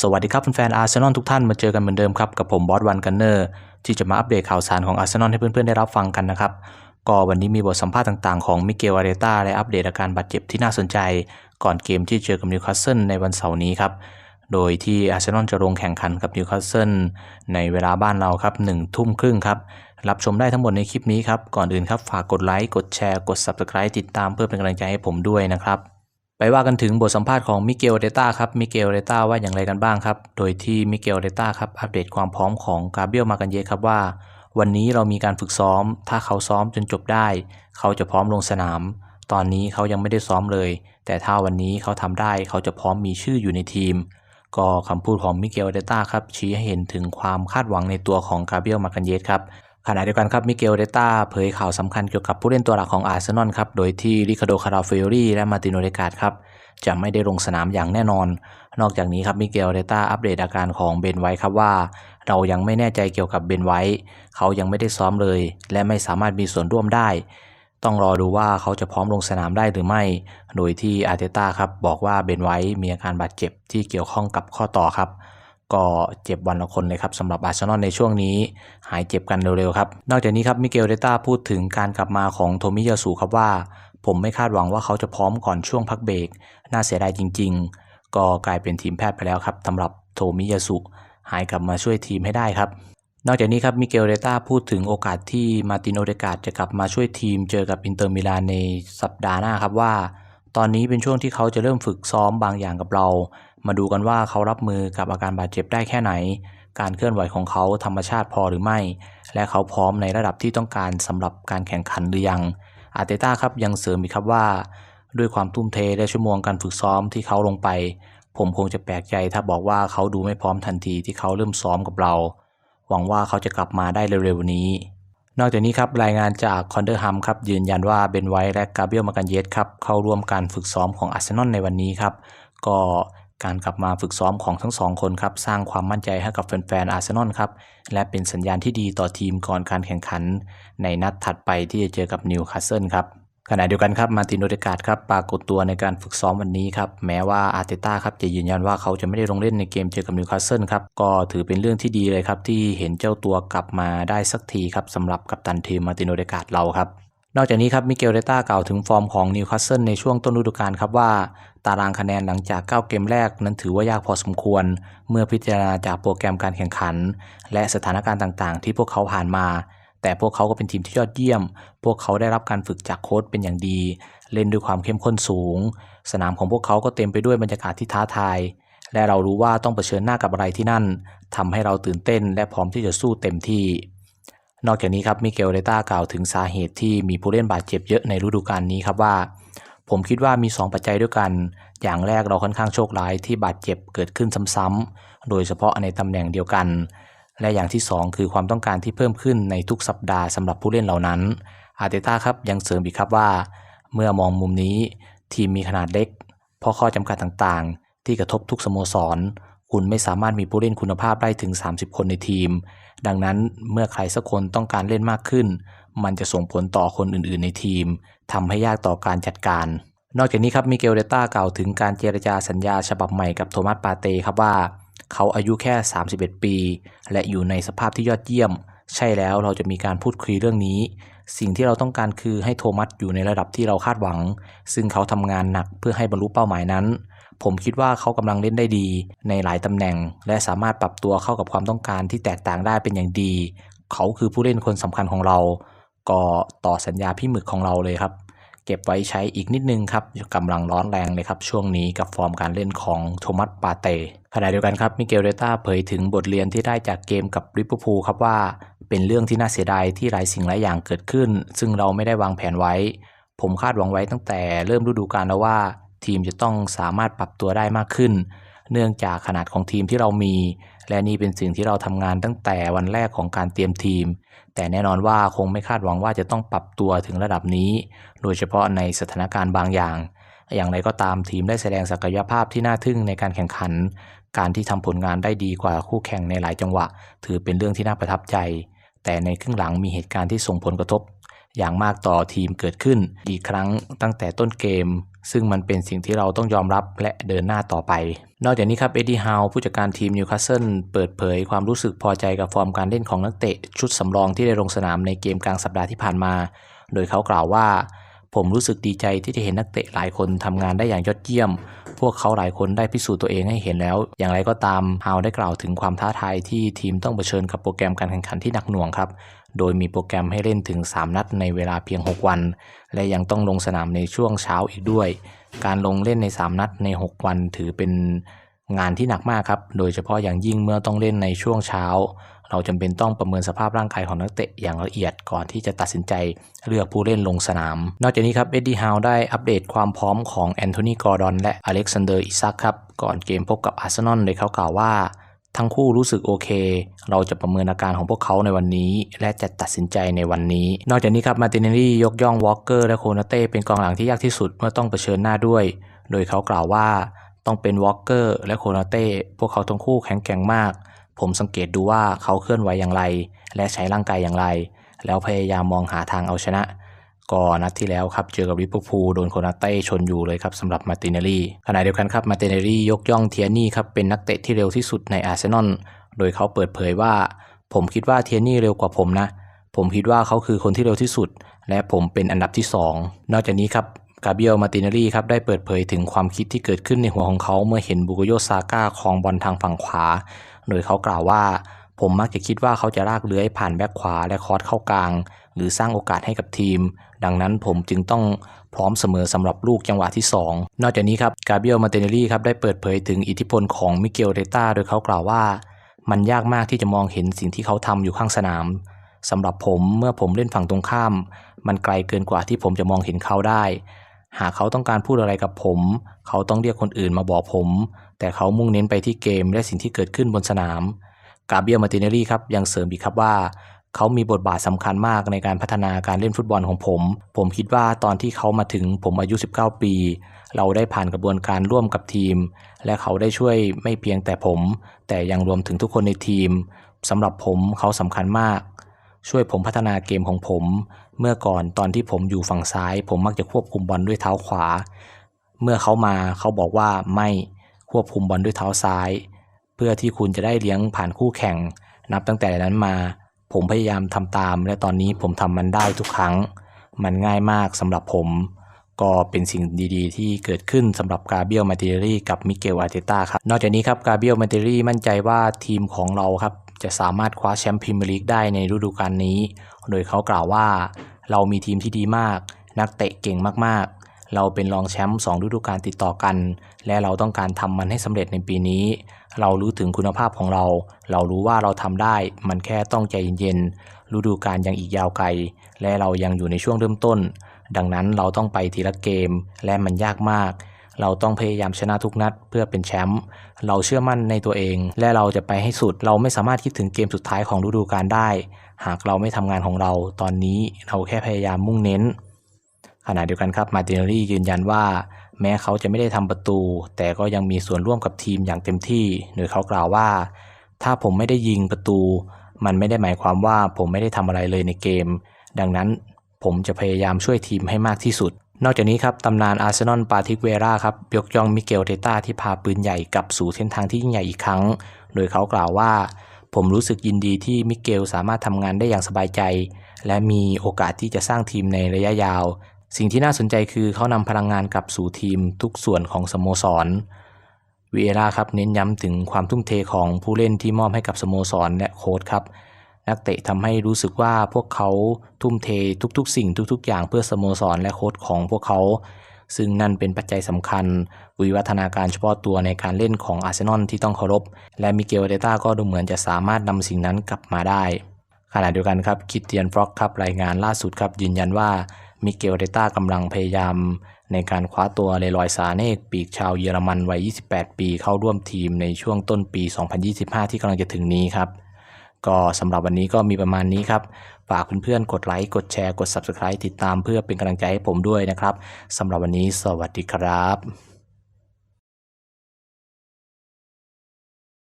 สวัสดีครับแฟนๆอาร์เซนอลทุกท่านมาเจอกันเหมือนเดิมครับกับผมบอสวันกันเนอร์ที่จะมาอัปเดตข่าวสารของอาร์เซนอลให้เพื่อนๆได้รับฟังกันนะครับ ก็วันนี้มีบทสัมภาษณ์ต่างๆของมิเกลอาเรต้าและอัปเดตอาการบาดเจ็บที่น่าสนใจ ก่อนเกมที่เจอกับนิวคาสเซิลในวันเสาร์นี้ครับโดยที่อาร์เซนอลจะลงแข่งขันกับนิวคาสเซิลในเวลาบ้านเราครับหนึ่งทุ่มครึ่งครับรับชมได้ทั้งหมดในคลิปนี้ครับก่อนอื่นครับฝากกดไลค์กดแชร์กด Subscribe ติดตามเพื่อเป็นกำลังใจให้ผมด้วยนะครับ ไปว่ากันถึงบทสัมภาษณ์ของมิเกลเดต้าครับมิเกลเดต้าว่าอย่างไรกันบ้างครับ โดยที่มิเกลเดต้าครับอัปเดตความพร้อมของกาเบียลมากันเยครับว่า วันนี้เรามีการฝึกซ้อม ถ้าเขาซ้อมจนจบได้ เขาจะพร้อมลงสนาม ตอนนี้เขายังไม่ได้ซ้อมเลย แต่ถ้าวันนี้เขาทำได้เขาจะพร้อมมีชื่ออยู่ในทีม ก็คำพูดของมิเกลเดต้าครับชี้ให้เห็นถึงความคาดหวังในตัวของกาเบียลมากันเยสครับ ขณะเดียวกันครับมิเกลเดต้าเผยข่าวสำคัญเกี่ยวกับผู้เล่นตัวหลักของอาร์เซนอลครับ โดยที่ริคาโดคาราเฟโอรีและมาร์ตินโอเดกาดครับ จะไม่ได้ลงสนามอย่างแน่นอน นอกจากนี้ครับมิเกลเดต้าอัปเดตอาการของเบนไว้ครับว่า เรายังไม่แน่ใจเกี่ยวกับเบนไว้ เขายังไม่ได้ซ้อมเลย และไม่สามารถมีส่วนร่วมได้ ต้องรอดูว่าเขาจะพร้อมลงสนามได้หรือไม่ โดยที่อาร์เตต้าครับบอกว่าเบนไว้มีอาการบาดเจ็บที่เกี่ยวข้องกับข้อต่อครับ ก็เจ็บวันละคนเลยครับสำหรับอาร์เซนอลในช่วงนี้ หายเจ็บกันเร็วๆครับ นอกจากนี้ครับมิเกลเดต้าพูดถึงการกลับมาของโทมิยาสุครับว่า ผมไม่คาดหวังว่าเขาจะพร้อมก่อนช่วงพักเบรกน่าเสียดายจริง ๆ ก็กลายเป็นทีมแพทย์ไปแล้วครับสำหรับโทมิยาสุหายกลับมาช่วยทีมให้ได้ครับ นอกจากนี้ครับมิเกลเดต้าพูดถึงโอกาสที่มาตินโอเดกาจะกลับมาช่วยทีม เจอกับอินเตอร์มิลานในสัปดาห์หน้าครับว่า ตอนนี้เป็นช่วงที่เขาจะเริ่มฝึกซ้อมบางอย่างกับเรา มาดูกันว่าเขารับมือกับอาการบาดเจ็บได้แค่ไหน การเคลื่อนไหวของเขาธรรมชาติพอหรือไม่ และเขาพร้อมในระดับที่ต้องการสำหรับการแข่งขันหรือยัง อาร์เตต้าครับยังเสริมอีกครับว่า ด้วยความทุ่มเทและชั่วโมงการฝึกซ้อมที่เขาลงไป ผมคงจะแปลกใจถ้าบอกว่าเขาดูไม่พร้อมทันทีที่เขาเริ่มซ้อมกับเรา หวังว่าเขาจะกลับมาได้เร็วๆนี้ นอกจากนี้ครับรายงานจากคอนเดอร์ฮัมครับยืนยันว่าเบนไวท์และกาเบียลมากันเยสครับเข้าร่วมการฝึกซ้อมของอาร์เซนอลในวันนี้ครับก็ การกลับมาฝึกซ้อมของทั้งสองคนครับสร้างความมั่นใจให้กับแฟนๆอาร์เซนอลครับและเป็นสัญญาณที่ดีต่อทีมก่อนการแข่งขัน ในนัดถัดไปที่จะเจอกับนิวคาสเซิลครับขณะเดียวกันครับมาร์ตินโอเดกาดครับปรากฏตัวในการฝึกซ้อมวันนี้ครับแม้ว่าอาร์เตต้าครับจะยืนยันว่าเขาจะไม่ได้ลงเล่นในเกมเจอกับนิวคาสเซิลครับก็ถือเป็นเรื่องที่ดีเลยครับที่เห็นเจ้าตัวกลับมาได้สักทีครับสำหรับกัปตันทีมมาร์ตินโอเดกาดเราครับ นอกจากนี้ครับมิเกลเดต้ากล่าวถึงฟอร์มของนิวคาสเซิลในช่วงต้นฤดูกาลครับว่า ตารางคะแนนหลังจาก 9 เกมแรกนั้นถือว่ายากพอสมควร เมื่อพิจารณาจากโปรแกรมการแข่งขัน และสถานการณ์ต่างๆ ที่พวกเขาผ่านมา แต่พวกเขาก็เป็นทีมที่ยอดเยี่ยม พวกเขาได้รับการฝึกจากโค้ชเป็นอย่างดี เล่นด้วยความเข้มข้นสูง สนามของพวกเขาก็เต็มไปด้วยบรรยากาศที่ท้าทาย และเรารู้ว่าต้องเผชิญหน้ากับอะไรที่นั่นทำให้เราตื่นเต้น และพร้อมที่จะสู้เต็มที่ นอกจากนี้ครับมิเกลเดต้ากล่าวถึงสาเหตุที่มีผู้เล่นบาดเจ็บเยอะในฤดูกาลนี้ครับว่า ผมคิดว่ามี 2 ปัจจัยด้วยกัน อย่างแรกเราค่อนข้างโชคร้ายที่บาดเจ็บเกิดขึ้นซ้ำๆ โดยเฉพาะในตำแหน่งเดียวกัน และอย่างที่ 2 คือความต้องการที่เพิ่มขึ้นในทุกสัปดาห์สำหรับผู้เล่นเหล่านั้นอาร์เตต้าครับยังเสริมอีกครับว่า เมื่อมองมุมนี้ ทีมมีขนาดเล็กเพราะข้อจำกัดต่างๆ ที่กระทบทุกสโมสร คุณไม่สามารถมีผู้เล่นคุณภาพได้ถึง 30 คนในทีม ดังนั้นเมื่อใครสักคนต้องการเล่นมากขึ้น มันจะส่งผลต่อคนอื่น ๆ ในทีมทำให้ยากต่อการจัดการ นอกจากนี้ครับมิเกลเดต้ากล่าวถึงการเจรจาสัญญาฉบับใหม่กับโทมัสปาเต้ครับว่า เขาอายุแค่ 31 ปี และอยู่ในสภาพที่ยอดเยี่ยม ใช่แล้วเราจะมีการพูดคุยเรื่องนี้ สิ่งที่เราต้องการคือให้โทมัสอยู่ในระดับที่เราคาดหวัง ซึ่งเขาทำงานหนักเพื่อให้บรรลุเป้าหมายนั้น ผมคิดว่าเขากำลังเล่นได้ดีในหลายตำแหน่ง และสามารถปรับตัวเข้ากับความต้องการที่แตกต่างได้เป็นอย่างดี เขาคือผู้เล่นคนสำคัญของเรา ก็ต่อสัญญาพี่หมึกของเราเลยครับ เก็บไว้ใช้อีกนิดนึงครับกำลังร้อนแรงเลยครับ ช่วงนี้กับฟอร์มการเล่นของโทมัสปาเต้ขณะเดียวกันครับมิเกลเดต้าเผยถึงบทเรียนที่ได้จากเกมกับลิเวอร์พูลครับว่า เป็นเรื่องที่น่าเสียดายที่หลายสิ่งหลายอย่างเกิดขึ้น ซึ่งเราไม่ได้วางแผนไว้ ผมคาดหวังไว้ตั้งแต่เริ่มฤดูกาลแล้วว่า ทีมจะต้องสามารถปรับตัวได้มากขึ้น เนื่องจากขนาดของทีมที่เรามี และนี่เป็นสิ่งที่เราทำงานตั้งแต่วันแรกของการเตรียมทีม แต่แน่นอนว่าคงไม่คาดหวังว่าจะต้องปรับตัวถึงระดับนี้ โดยเฉพาะในสถานการณ์บางอย่าง อย่างไรก็ตามทีมได้แสดงศักยภาพที่น่าทึ่งในการแข่งขัน การที่ทำผลงานได้ดีกว่าคู่แข่งในหลายจังหวะ ถือเป็นเรื่องที่น่าประทับใจ แต่ในครึ่งหลังมีเหตุการณ์ที่ส่งผลกระทบ อย่างมากต่อทีมเกิดขึ้น อีกครั้งตั้งแต่ต้นเกม ซึ่งมันเป็นสิ่งที่เราต้องยอมรับและเดินหน้าต่อไป นอกจากนี้ครับเอ็ดดี้ฮาวผู้จัดการทีมนิวคาสเซิลเปิดเผยความรู้สึกพอใจกับฟอร์มการเล่นของนักเตะ ชุดสำรองที่ได้ลงสนามในเกมกลางสัปดาห์ที่ผ่านมา โดยเขากล่าวว่าผมรู้สึกดีใจที่ได้เห็นนักเตะหลายคนทำงานได้อย่างยอดเยี่ยม พวกเขาหลายคนได้พิสูจน์ตัวเองให้เห็นแล้ว อย่างไรก็ตามฮาวได้กล่าวถึงความท้าทายที่ทีมต้องเผชิญกับโปรแกรมการแข่งขันที่หนักหน่วงครับ โดยมีโปรแกรมให้เล่นถึง 3 นัดในเวลาเพียง 6 วัน และยังต้องลงสนามในช่วงเช้าอีกด้วย การลงเล่นใน 3 นัดใน 6 วันถือเป็นงานที่หนักมากครับ โดยเฉพาะอย่างยิ่งเมื่อต้องเล่นในช่วงเช้า เราจำเป็นต้องประเมินสภาพร่างกายของนักเตะอย่างละเอียดก่อนที่จะตัดสินใจเลือกผู้เล่นลงสนาม นอกจากนี้ครับ เอ็ดดี้ฮาวได้อัปเดตความพร้อมของแอนโทนี กอร์ดอน และอเล็กซานเดอร์ อิซักครับ ก่อนเกมพบกับอาร์เซนอลโดยเขากล่าวว่า ทั้งคู่รู้สึกโอเค เราจะประเมินอาการของพวกเขาในวันนี้ และจะตัดสินใจในวันนี้ นอกจากนี้ครับมาติเนลลี่ยกย่องวอลเกอร์และโคนาเต้เป็นกองหลังที่ยากที่สุดเมื่อต้องเผชิญหน้าด้วย โดยเขากล่าวว่าต้องเป็นวอลเกอร์และโคนาเต้พวกเขาทั้งคู่แข็งแกร่งมาก ผมสังเกตดูว่าเขาเคลื่อนไหวอย่างไร และใช้ร่างกายอย่างไร แล้วพยายามมองหาทางเอาชนะ ก็นัดที่แล้วครับ เจอกับลิเวอร์พูลโดนโคนาเต้ชนอยู่เลยครับสำหรับมาติเนลลี่ขณะเดียวกันครับมาติเนลลี่ยกย่องเทียนี่ครับเป็นนักเตะที่เร็วที่สุดในอาร์เซนอลโดยเขาเปิดเผยว่า ผมคิดว่าเทียนี่เร็วกว่าผมนะ ผมคิดว่าเขาคือคนที่เร็วที่สุด และผมเป็นอันดับที่ 2 นอกจากนี้ครับกาเบียลมาติเนลลี่ครับได้เปิดเผยถึงความคิดที่เกิดขึ้นในหัวของเขาเมื่อเห็นบุโกโยซาก้าครองบอลทางฝั่งขวา โดยเขากล่าวว่า ผมมักจะคิดว่าเขาจะลากเลื้อยผ่านแบ็คขวาและคอร์สเข้ากลาง หรือสร้างโอกาสให้กับทีม ดังนั้นผมจึงต้องพร้อมเสมอสำหรับลูกจังหวะที่ 2 นอกจากนี้ครับกาเบียลมาร์ติเนลลี่ครับได้เปิดเผยถึงอิทธิพลของมิเกลเรต้าโดยเขากล่าวว่า มันยากมากที่จะมองเห็นสิ่งที่เขาทำอยู่ข้างสนามสำหรับผมเมื่อผมเล่นฝั่งตรงข้าม มันไกลเกินกว่าที่ผมจะมองเห็นเขาได้ หากเขาต้องการพูดอะไรกับผม เขาต้องเรียกคนอื่นมาบอกผม แต่เขามุ่งเน้นไปที่เกมและสิ่งที่เกิดขึ้นบนสนามกาเบียลมาติเนลลี่ครับยังเสริมอีกครับว่า เขามีบทบาทสำคัญมากในการพัฒนาการเล่นฟุตบอลของผม ผมคิดว่าตอนที่เขามาถึงผมอายุ 19 ปี เราได้ผ่านกระบวนการร่วมกับทีม และเขาได้ช่วยไม่เพียงแต่ผม แต่ยังรวมถึงทุกคนในทีมสำหรับผมเขาสำคัญมาก ช่วยผมพัฒนาเกมของผม เมื่อก่อนตอนที่ผมอยู่ฝั่งซ้าย ผมมักจะควบคุมบอลด้วยเท้าขวา เมื่อเขามาเขาบอกว่าไม่ควบคุมบอลด้วยเท้าซ้าย เพื่อที่คุณจะได้เลี้ยงผ่านคู่แข่ง นับตั้งแต่นั้นมา ผมพยายามทำตาม และตอนนี้ผมทำมันได้ทุกครั้ง มันง่ายมากสำหรับผม ก็เป็นสิ่งดีๆ ที่เกิดขึ้นสำหรับกาเบียลมาติเรีกับมิเกลอาร์เตต้าครับ นอกจากนี้ครับกาเบียลมาติเรีมั่นใจว่าทีมของเราครับจะสามารถคว้าแชมป์พรีเมียร์ลีกได้ในฤดูกาลนี้ โดยเขากล่าวว่า เรามีทีมที่ดีมาก นักเตะเก่งมากๆ เราเป็นรองแชมป์2ฤดูกาลติดต่อกัน และเราต้องการทำมันให้สำเร็จในปีนี้ เรารู้ถึงคุณภาพของเรา เรารู้ว่าเราทำได้ มันแค่ต้องใจเย็นๆ ฤดูกาลยังอีกยาวไกล และเรายังอยู่ในช่วงเริ่มต้น ดังนั้นเราต้องไปทีละเกม และมันยากมาก เราต้องพยายามชนะทุกนัดเพื่อเป็นแชมป์ เราเชื่อมั่นในตัวเอง และเราจะไปให้สุด เราไม่สามารถคิดถึงเกมสุดท้ายของฤดูกาลได้ หากเราไม่ทำงานของเรา ตอนนี้เราแค่พยายามมุ่งเน้น ขณะเดียวกันครับมาติเนลี่ยืนยันว่า แม้เขาจะไม่ได้ทำประตู แต่ก็ยังมีส่วนร่วมกับทีมอย่างเต็มที่ โดยเขากล่าวว่า ถ้าผมไม่ได้ยิงประตู มันไม่ได้หมายความว่าผมไม่ได้ทำอะไรเลยในเกม ดังนั้นผมจะพยายามช่วยทีมให้มากที่สุด นอกจากนี้ครับตำนานอาร์เซนอลปาทิกเวราครับยกย่องมิเกลเทต้าที่พาปืนใหญ่กลับสู่เส้นทางที่ยิ่งใหญ่อีกครั้ง โดยเขากล่าวว่า ผมรู้สึกยินดีที่มิเกลสามารถทำงานได้อย่างสบายใจ และมีโอกาสที่จะสร้างทีมในระยะยาว สิ่งที่น่าสนใจคือเขานำพลังงานกลับสู่ทีมทุกส่วนของสโมสรวีเอราครับเน้นย้ำถึงความทุ่มเทของผู้เล่นที่มอบให้กับสโมสรและโค้ชครับ นักเตะทำให้รู้สึกว่าพวกเขาทุ่มเททุกๆ สิ่งทุก ๆ อย่างเพื่อสโมสรและโค้ชของพวกเขา ซึ่งนั่นเป็นปัจจัยสำคัญ วิวัฒนาการเฉพาะตัวในการเล่นของอาร์เซนอลที่ต้องเคารพ และมิเกลเดต้าก็ดูเหมือนจะสามารถนำสิ่งนั้นกลับมาได้ ขณะเดียวกันครับคิตเตียนฟร็อกครับรายงานล่าสุดครับยืนยันว่า มิเกลเดต้ากำลังพยายามในการคว้าตัวเลรอยซาเนกปีกชาวเยอรมันวัย 28 ปีเข้าร่วมทีมในช่วงต้นปี 2025 ที่กำลังจะถึงนี้ครับ ก็สำหรับวันนี้ก็มีประมาณนี้ครับ ฝากเพื่อนๆ กดไลค์ กดแชร์ กด Subscribe ติดตามเพื่อเป็นกำลังใจให้ผมด้วยนะครับ สำหรับวันนี้สวัสดีครับ